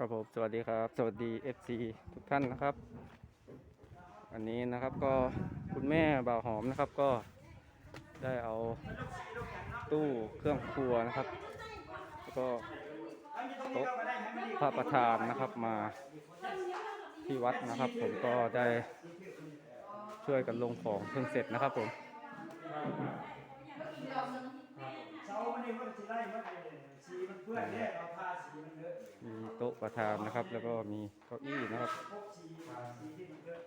ครับผมสวัสดีครับ สวัสดี FC ทุกท่านนะครับ อันนี้นะครับก็คุณแม่บ่าวหอมนะครับก็ได้เอาตู้เครื่องครัวนะครับ แล้วก็โต๊ะพระประธานนะครับมาที่วัดนะครับ ผมก็ได้ช่วยกันลงของเพิ่งเสร็จนะครับผมเสามันนี่มันสิไล่มัน สีมันเปื้อนเนี่ยเอาผ้าสีมันเลอะมีโต๊ะประธานนะครับ แล้วก็มีเก้าอี้นะครับ พวกสีสีที่มันเลอะ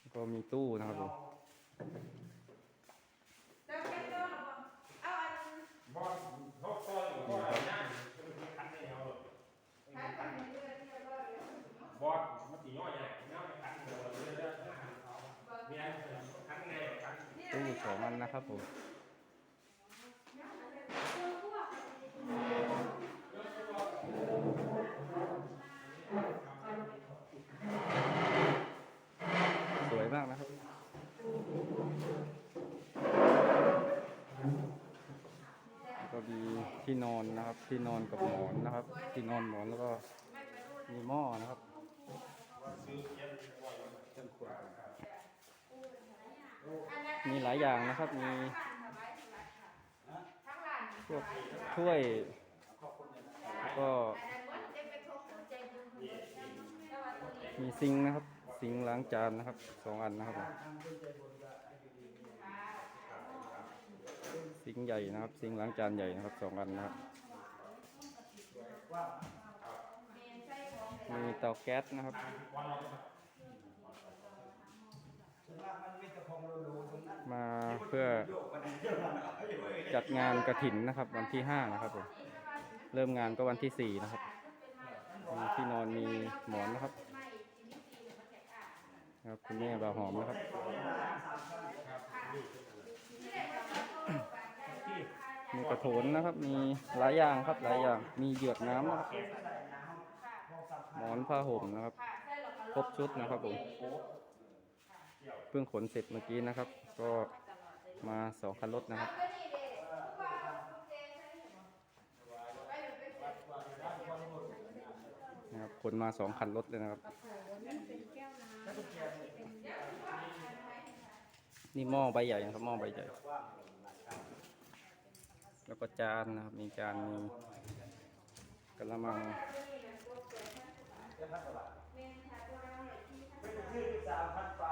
แล้วก็มีตู้นะครับผมบอลเขาคอยอยู่ก็เอาหน้าคันไม่เอาหรอกบอลมันตีย่อยใหญ่เนาะคันเดียวเลยเด้อมีอะไรคันไงคัน ตู้สองอันนะครับผม นอนนะครับ ที่นอนกับหมอนนะครับ ที่นอนหมอนแล้วก็มีหม้อนะครับมีหลายอย่างนะครับ มีพวกถ้วยแล้วก็ มีซิงนะครับ ซิงล้างจานนะครับสองอันนะครับผม ซิงใหญ่นะครับ ซิงล้างจานใหญ่นะครับสองอันนะครับมีเตาแก๊สนะครับมาเพื่อจัดงานกระถินนะครับ วันที่ห้านะครับผมเริ่มงานก็วันที่สี่นะครับมีที่นอนมีหมอนนะครับครับคุณแม่บาหอมนะครับ มีกระโถนนะครับ มีหลายอย่างครับหลายอย่าง มีเหยือกน้ำนะครับหมอนผ้าห่มนะครับ ครบชุดนะครับผม เพิ่งขนเสร็จเมื่อกี้นะครับ ก็มาสองคันรถนะครับนะครับขนมาสองคันรถเลยนะครับ นี่หม้อใบใหญ่นะครับหม้อใบใหญ่ แล้วก็จานนะครับ มีจานมีกระมังชื่อสามพันไป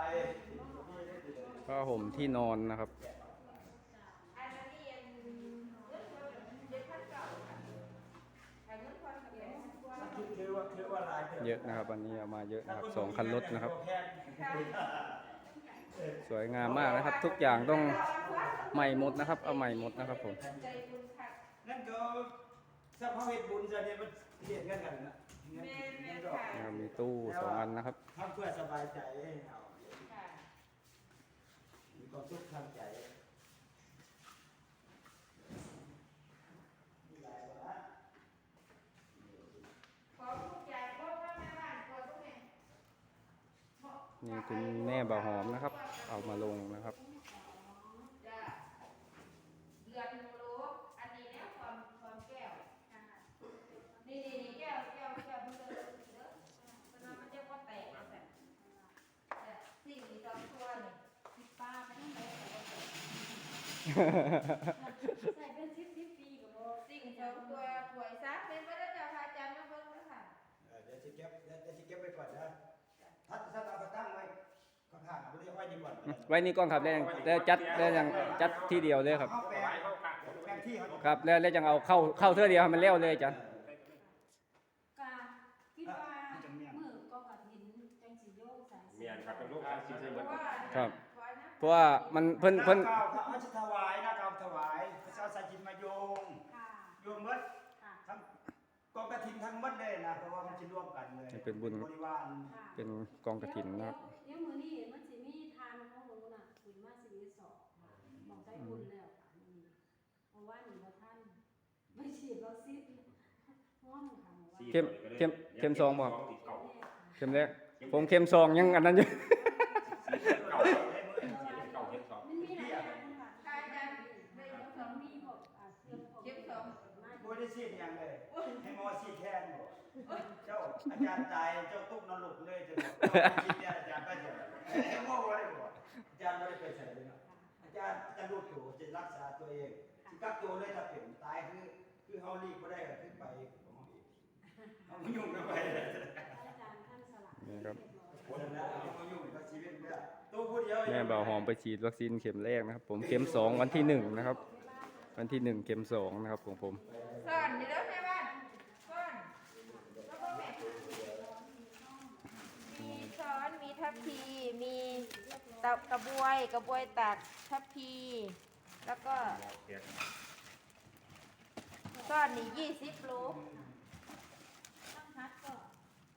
ผ้าห่มที่นอนนะครับถือว่าถือว่าหลายเยอะนะครับวันนี้เอามาเยอะนะครับสองคันรถนะครับ สวยงามมากนะครับ ทุกอย่างต้อง ใหม่หมดนะครับ เอาใหม่หมดนะครับผมนั่นก็สภาพเหตุบุญจะเนี่ยมันเรียนกันกันนะงั้นงั้นก็นะครับมีตู้สองอันนะครับ ทำเพื่อสบายใจให้เอามีความสุขทางใจมีหลายวะนี่คุณแม่บ่าวหอมนะครับ เอามาลงนะครับ เดือนรู้อันนี้เนี่ยความความแก้วนี่นี่นี่แก้วแก้วแก้วมันเลยเด้อมันว่ามันจะว่าแตกแบบเนี่ยสิ่งที่ต้องตัวนี่ที่ป้าไปทั้งไหนแต่ว่าแตก ใส่เป็นสิบสิบปีกับโบสิ่งของตัวถวยซักเป็นพระเจ้าพระอาจารย์มาเบิ่งนะคะเออเดี๋ยวจะเก็บเดี๋ยวจะเก็บไว้ก่อนนะถ้าถ้าเอาไปตั้งไว้ข้างๆเอาเรียกไว้ดีกว่าไว้นี่ก่อนครับแล้วแล้วจัดแล้วยังจัดที่เดียวเลยครับเข้าแปลงแปลงที่เขา ครับแล้วแล้วยังเอาเข้าเข้าเท่าเดียวให้มันเร็วเลยจ้ะกาคิดว่ามือก็กับหินจังสีโยกสายเมียนครับเป็นลูกค้าซีซีเพเบิร์ราะว่าครับ เพราะว่ามันเพิ่นเพิ่น เถินทั้งหมดเลยนะเพราะว่ามันจะร่วมกันเลยเป็นบุญ บริวารค่ะเป็นกองกระถินนะครับ เดี๋ยวมือนี่มันสิมีทานของหนูน่ะคุยมาสิมีสองบอกได้บุญแล้วค่ะนี่เพราะว่าหนูว่าท่านไม่ฉีดวัคซีนห้องค่ะว่าเข้มเข้มเข้มซองบ่ติดเก่าเนี่ยค่ะ เข้มแรกผมเข้มซองยังอันนั้นอยู่ เก่าเก่าเข้มสอง มันมีหลายอย่างค่ะทานกันได้ยังสองมีบอก อ่าเครื่องของเก็บสองมาบริสิทธิ์อย่างเลย ให้หมอสีแทนบ่เจ้าอาจารย์ตายเจ้าตกนรกเลยจะบอกเอาคิดเนี่ยอาจารย์ก็จะเอ้ยว่าอะไรบอกอาจารย์ไม่ได้ไปใส่เลยนะอาจารย์จะรู้ตัวจะรักษาตัวเองสิกักตัวเลยถ้าเป็นตายคือคือเฮาลีกบ่ได้ก็ขึ้นไปของเฮาเองเฮาไม่ยุ่งกันไปเลยอาจารย์ท่านสละนี่ครับคนละเฮาไม่ยุ่งกับชีวิตเนี่ยตัวผู้เดียวแม่บ่าวหอมไปฉีดวัคซีนเข็มแรกนะครับ ผมเข็มสองวันที่หนึ่งนะครับ วันที่หนึ่งเข็มสองนะครับของผมซ่อนนี่เด้อแม่บ้านซ่อนแล้วก็แม่มีช้อนมีทัพพีมีเตากระบวยกระบวยตักทัพพี แล้วก็ซ่อนนี่ยี่สิบโลตั้งพัดก็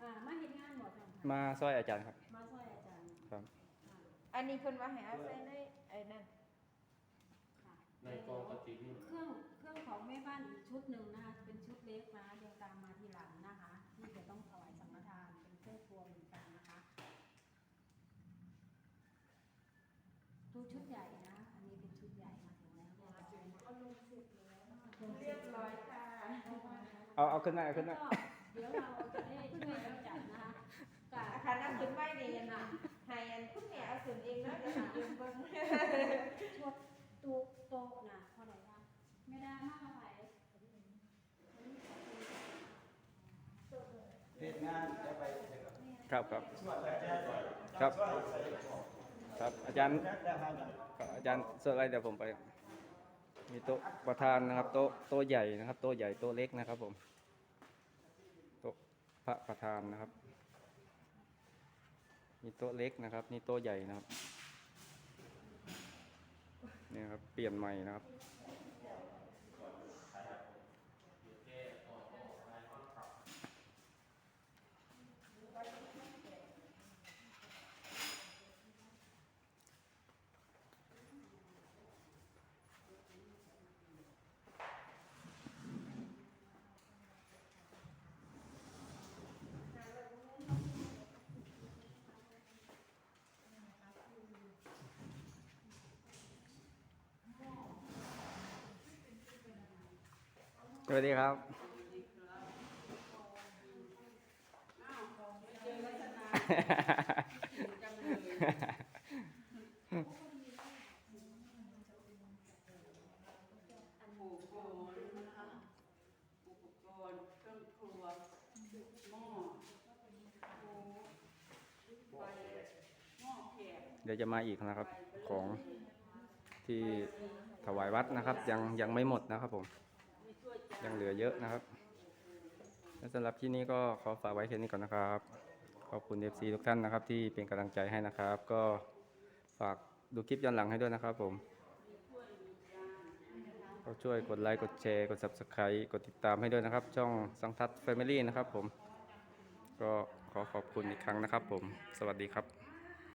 อ่ามาเห็นงานหมดเลยค่ะมาซอยอาจารย์ครับ มาช่วยอาจารย์ครับอ่าอันนี้เพิ่นว่าให้เอาใส่ในไอ้นั่นค่ะ ในกองกระถิ่นเครื่องเครื่องของแม่บ้านอีกชุดหนึ่งนะคะเป็นชุดเล็กนะเดี๋ยวตามมาทีหลังนะคะที่จะต้องถวายสังฆทานเป็นเครื่องครัวเหมือนกันนะคะดูชุดใหญ่นะ อันนี้เป็นชุดใหญ่มาถึงแล้วเรียบร้อยก็ลงเสร็จแล้วนะคะเรียบร้อยค่ะเอาเอาขึ้นหน้าเอาขึ้นหน้าก็เดี๋ยวเราจะได้ช่วยกันจัดนะคะกับอาคารนั้นขึ้นไม่ดีนะให้อันคุณแม่เอาขึ้นเองแล้วเดี๋ยวหาเองเบิ่งชด ตุกโต๊ะนะเท่าไหร่คะไม่ได้มากเท่าไหร่เฮ็ดงานจะไปครับครับช่วยอาจารย์ครับช่วยใส่ของครับอาจารย์ได้ครับครับอาจารย์ส่วนอะไรเดี๋ยวผมไป มีโต๊ะประธานนะครับ โต๊ะโต๊ะใหญ่นะครับ โต๊ะใหญ่โต๊ะเล็กนะครับผมโต๊ะพระประธานนะครับ มีโต๊ะเล็กนะครับ นี่โต๊ะใหญ่นะครับ นี่ครับ เปลี่ยนใหม่นะครับ สวัสดีครับ อุปกรณ์นะคะอุปกรณ์เครื่องครัวหม้อโอ้ไฟหม้อแขกเดี๋ยวจะมาอีกนะครับ ของที่ถวายวัดนะครับ ยังยังไม่หมดนะครับผม ยังเหลือเยอะนะครับและสำหรับที่นี้ก็ขอฝากไว้แค่นี้ก่อนนะครับ ขอบคุณเอฟซีทุกท่านนะครับ ที่เป็นกำลังใจให้นะครับ ก็ฝากดูคลิปย้อนหลังให้ด้วยนะครับผมก็ช่วยกดไลค์กดแชร์กด subscribe กดติดตามให้ด้วยนะครับ ช่องสังทัศน์ Family นะครับผม ก็ขอขอบคุณอีกครั้งนะครับผม สวัสดีครับ